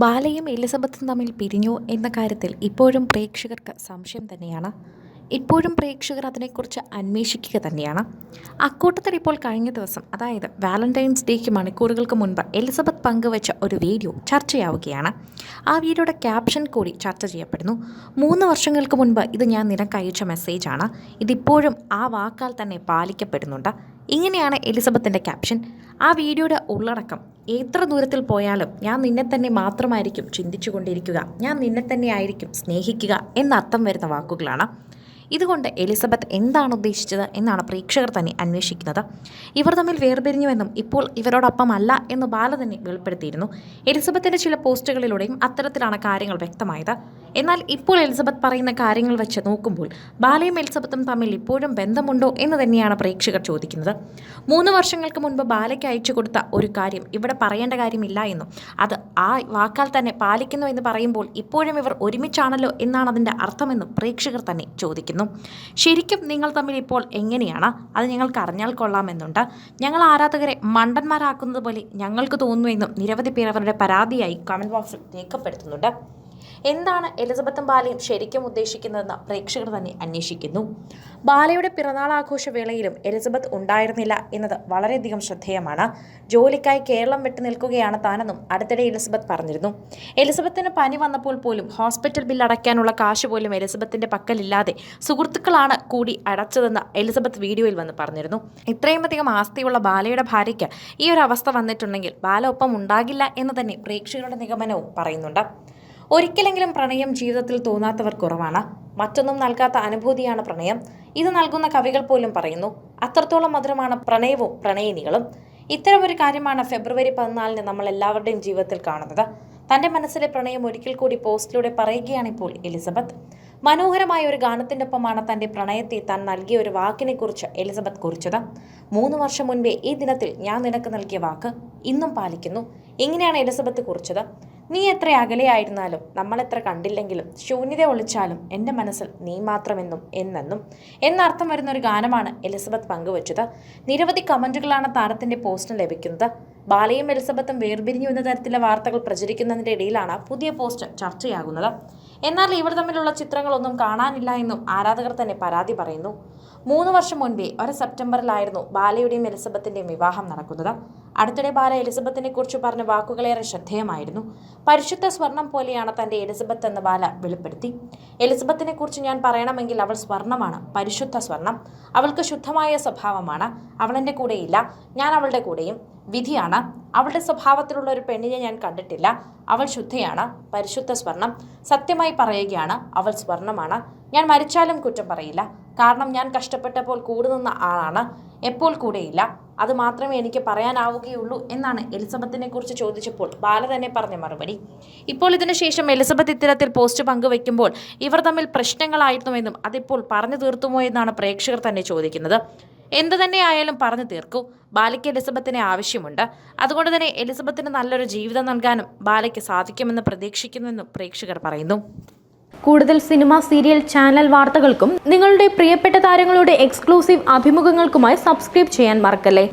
ബാലയും എലിസബത്തും തമ്മിൽ പിരിഞ്ഞു എന്ന കാര്യത്തിൽ ഇപ്പോഴും പ്രേക്ഷകർക്ക് സംശയം തന്നെയാണ്. ഇപ്പോഴും പ്രേക്ഷകർ അതിനെക്കുറിച്ച് അന്വേഷിക്കുക തന്നെയാണ്. അക്കൂട്ടത്തിൽ ഇപ്പോൾ കഴിഞ്ഞ ദിവസം അതായത് വാലന്റൈൻസ് ഡേക്ക് മണിക്കൂറുകൾക്ക് മുൻപ് എലിസബത്ത് പങ്കുവച്ച ഒരു വീഡിയോ ചർച്ചയാവുകയാണ്. ആ വീഡിയോയുടെ ക്യാപ്ഷൻ കൂടി ചർച്ച ചെയ്യപ്പെടുന്നു. മൂന്ന് വർഷങ്ങൾക്ക് മുൻപ് ഇത് ഞാൻ നിനക്ക് അയച്ച മെസ്സേജാണ്. ഇതിപ്പോഴും ആ വാക്കാൽ തന്നെ പാലിക്കപ്പെടുന്നുണ്ട്. ഇങ്ങനെയാണ് എലിസബത്തിന്റെ ക്യാപ്ഷൻ. ആ വീഡിയോയുടെ ഉള്ളടക്കം എത്ര ദൂരത്തിൽ പോയാലും ഞാൻ നിന്നെ തന്നെ മാത്രമായിരിക്കും ചിന്തിച്ചുകൊണ്ടിരിക്കുക. ഞാൻ നിന്നെ തന്നെ ആയിരിക്കും സ്നേഹിക്കുക എന്നർത്ഥം വരുന്ന വാക്കുകളാണ് ഇതുകൊണ്ട് എലിസബത്ത് എന്താണ് ഉദ്ദേശിച്ചത് എന്നാണ് പ്രേക്ഷകർ തന്നെ അന്വേഷിക്കുന്നത്. ഇവർ തമ്മിൽ വേർപിരിഞ്ഞുവെന്നും ഇപ്പോൾ ഇവരോടൊപ്പം അല്ല എന്ന് ബാല തന്നെ വെളിപ്പെടുത്തിയിരുന്നു. എലിസബത്തിന്റെ ചില പോസ്റ്റുകളിലൂടെയും അത്തരത്തിലാണ് കാര്യങ്ങൾ വ്യക്തമായത്. എന്നാൽ ഇപ്പോൾ എലിസബത്ത് പറയുന്ന കാര്യങ്ങൾ വെച്ച് നോക്കുമ്പോൾ ബാലയും എലിസബത്തും തമ്മിൽ ഇപ്പോഴും ബന്ധമുണ്ടോ എന്ന് തന്നെയാണ് പ്രേക്ഷകർ ചോദിക്കുന്നത്. മൂന്ന് വർഷങ്ങൾക്ക് മുൻപ് ബാലയ്ക്ക് അയച്ചു കൊടുത്ത ഒരു കാര്യം ഇവിടെ പറയേണ്ട കാര്യമില്ല എന്നും അത് ആ വാക്കാൽ തന്നെ പാലിക്കുന്നു എന്ന് പറയുമ്പോൾ ഇപ്പോഴും ഇവർ ഒരുമിച്ചാണല്ലോ എന്നാണ് അതിന്റെ അർത്ഥമെന്നും പ്രേക്ഷകർ തന്നെ ചോദിക്കുന്നു. ശരിക്കും നിങ്ങൾ തമ്മിൽ ഇപ്പോൾ എങ്ങനെയാണ്? അത് ഞങ്ങൾക്ക് അറിഞ്ഞാൽ കൊള്ളാമെന്നുണ്ട്. ഞങ്ങൾ ആരാധകരെ മണ്ടന്മാരാക്കുന്നത് പോലെ ഞങ്ങൾക്ക് തോന്നുന്നുവെന്നും നിരവധി പേർ അവരുടെ പരാതിയായി കമന്റ് ബോക്സിൽ രേഖപ്പെടുത്തുന്നുണ്ട്. എന്താണ് എലിസബത്തും ബാലയും ശരിക്കും ഉദ്ദേശിക്കുന്നതെന്ന് പ്രേക്ഷകർ തന്നെ അന്വേഷിക്കുന്നു. ബാലയുടെ പിറന്നാൾ ആഘോഷ വേളയിലും എലിസബത്ത് ഉണ്ടായിരുന്നില്ല എന്നത് വളരെയധികം ശ്രദ്ധേയമാണ്. ജോലിക്കായി കേരളം വിട്ടു നിൽക്കുകയാണ് താനെന്നും അടുത്തിടെ എലിസബത്ത് പറഞ്ഞിരുന്നു. എലിസബത്തിന് പനി വന്നപ്പോൾ പോലും ഹോസ്പിറ്റൽ ബിൽ അടയ്ക്കാനുള്ള കാശ് പോലും എലിസബത്തിന്റെ പക്കലില്ലാതെ സുഹൃത്തുക്കളാണ് കൂടി അടച്ചതെന്ന് എലിസബത്ത് വീഡിയോയിൽ വന്ന് പറഞ്ഞിരുന്നു. ഇത്രയും അധികം ആസ്തിയുള്ള ബാലയുടെ ഭാര്യയ്ക്ക് ഈ ഒരു അവസ്ഥ വന്നിട്ടുണ്ടെങ്കിൽ ബാല ഒപ്പം ഉണ്ടാകില്ല എന്ന് തന്നെ പ്രേക്ഷകരുടെ നിഗമനവും പറയുന്നുണ്ട്. ഒരിക്കലെങ്കിലും പ്രണയം ജീവിതത്തിൽ തോന്നാത്തവർ കുറവാണ്. മറ്റൊന്നും നൽകാത്ത അനുഭൂതിയാണ് പ്രണയം. ഇത് നൽകുന്ന കവികൾ പോലും പറയുന്നു അത്രത്തോളം മധുരമാണ് പ്രണയവും പ്രണയിനികളും. ഇത്തരമൊരു കാര്യമാണ് ഫെബ്രുവരി പതിനാലിന് നമ്മൾ എല്ലാവരുടെയും ജീവിതത്തിൽ കാണുന്നത്. തന്റെ മനസ്സിലെ പ്രണയം ഒരിക്കൽ കൂടി പോസ്റ്റിലൂടെ പറയുകയാണ് ഇപ്പോൾ എലിസബത്ത്. മനോഹരമായ ഒരു ഗാനത്തിന്റെ ഒപ്പമാണ് തന്റെ പ്രണയത്തെ താൻ നൽകിയ ഒരു വാക്കിനെക്കുറിച്ച് എലിസബത്ത് കുറിച്ചത്. മൂന്ന് വർഷം മുൻപേ ഈ ദിനത്തിൽ ഞാൻ നിനക്ക് നൽകിയ വാക്ക് ഇന്നും പാലിക്കുന്നു. ഇങ്ങനെയാണ് എലിസബത്ത് കുറിച്ചത്? നീ എത്ര അകലെയായിരുന്നാലും നമ്മളെത്ര കണ്ടില്ലെങ്കിലും ശൂന്യത ഒളിച്ചാലും എന്റെ മനസ്സിൽ നീ മാത്രമെന്നും എന്നെന്നും എന്നർത്ഥം വരുന്ന ഒരു ഗാനമാണ് എലിസബത്ത് പങ്കുവച്ചത്. നിരവധി കമന്റുകളാണ് താരത്തിന്റെ പോസ്റ്റിന് ലഭിക്കുന്നത്. ബാലയും എലിസബത്തും വേർപിരിഞ്ഞു എന്ന തരത്തിലെ വാർത്തകൾ പ്രചരിക്കുന്നതിന്റെ ഇടയിലാണ് പുതിയ പോസ്റ്റ് ചർച്ചയാകുന്നത്. എന്നാൽ ഇവർ തമ്മിലുള്ള ചിത്രങ്ങളൊന്നും കാണാനില്ല എന്നും ആരാധകർ തന്നെ പരാതി പറയുന്നു. മൂന്ന് വർഷം മുൻപേ ഒരു സെപ്റ്റംബറിലായിരുന്നു ബാലയുടെയും എലിസബത്തിന്റെയും വിവാഹം നടക്കുന്നത്. അടുത്തിടെ ബാല എലിസബത്തിനെ കുറിച്ച് പറഞ്ഞ വാക്കുകളേറെ ശ്രദ്ധേയമായിരുന്നു. പരിശുദ്ധ സ്വർണം പോലെയാണ് തന്റെ എലിസബത്ത് എന്ന് ബാല വെളിപ്പെടുത്തി. എലിസബത്തിനെ കുറിച്ച് ഞാൻ പറയണമെങ്കിൽ അവൾ സ്വർണമാണ് പരിശുദ്ധ സ്വർണം. അവൾക്ക് ശുദ്ധമായ സ്വഭാവമാണ്. അവളെന്റെ കൂടെയില്ല ഞാൻ അവളുടെ കൂടെയും വിധിയാണ്. അവളുടെ സ്വഭാവത്തിലുള്ള ഒരു പെണ്ണിനെ ഞാൻ കണ്ടിട്ടില്ല. അവൾ ശുദ്ധയാണ് പരിശുദ്ധ സ്വർണം. സത്യമായി പറയുകയാണ് അവൾ സ്വർണമാണ്. ഞാൻ മരിച്ചാലും കുറ്റം പറയില്ല. കാരണം ഞാൻ കഷ്ടപ്പെട്ടപ്പോൾ കൂടെ നിന്ന ആളാണ്. എപ്പോൾ കൂടെയില്ല? അത് മാത്രമേ എനിക്ക് പറയാനാവുകയുള്ളൂ എന്നാണ് എലിസബത്തിനെ കുറിച്ച് ചോദിച്ചപ്പോൾ ബാല തന്നെ പറഞ്ഞ മറുപടി. ഇപ്പോൾ ഇതിനു ശേഷം എലിസബത്ത് ഇത്തരത്തിൽ പോസ്റ്റ് പങ്കുവെക്കുമ്പോൾ ഇവർ തമ്മിൽ പ്രശ്നങ്ങളായിരുന്നുവെന്നും അതിപ്പോൾ പറഞ്ഞു തീർത്തുമോ എന്നാണ് പ്രേക്ഷകർ തന്നെ ചോദിക്കുന്നത്. എന്തു തന്നെ ആയാലും പറഞ്ഞു തീർക്കൂ. ബാലയ്ക്ക് എലിസബത്തിനെ ആവശ്യമുണ്ട്. അതുകൊണ്ട് തന്നെ എലിസബത്തിന് നല്ലൊരു ജീവിതം നൽകാനും ബാലയ്ക്ക് സാധിക്കുമെന്ന് പ്രതീക്ഷിക്കുന്നുവെന്നും പ്രേക്ഷകർ പറയുന്നു. കൂടുതൽ സിനിമ സീരിയൽ ചാനൽ വാർത്തകൾക്കും നിങ്ങളുടെ പ്രിയപ്പെട്ട താരങ്ങളുടെ എക്സ്ക്ലൂസീവ് അഭിമുഖങ്ങൾക്കുമായി സബ്സ്ക്രൈബ് ചെയ്യാൻ മറക്കല്ലേ?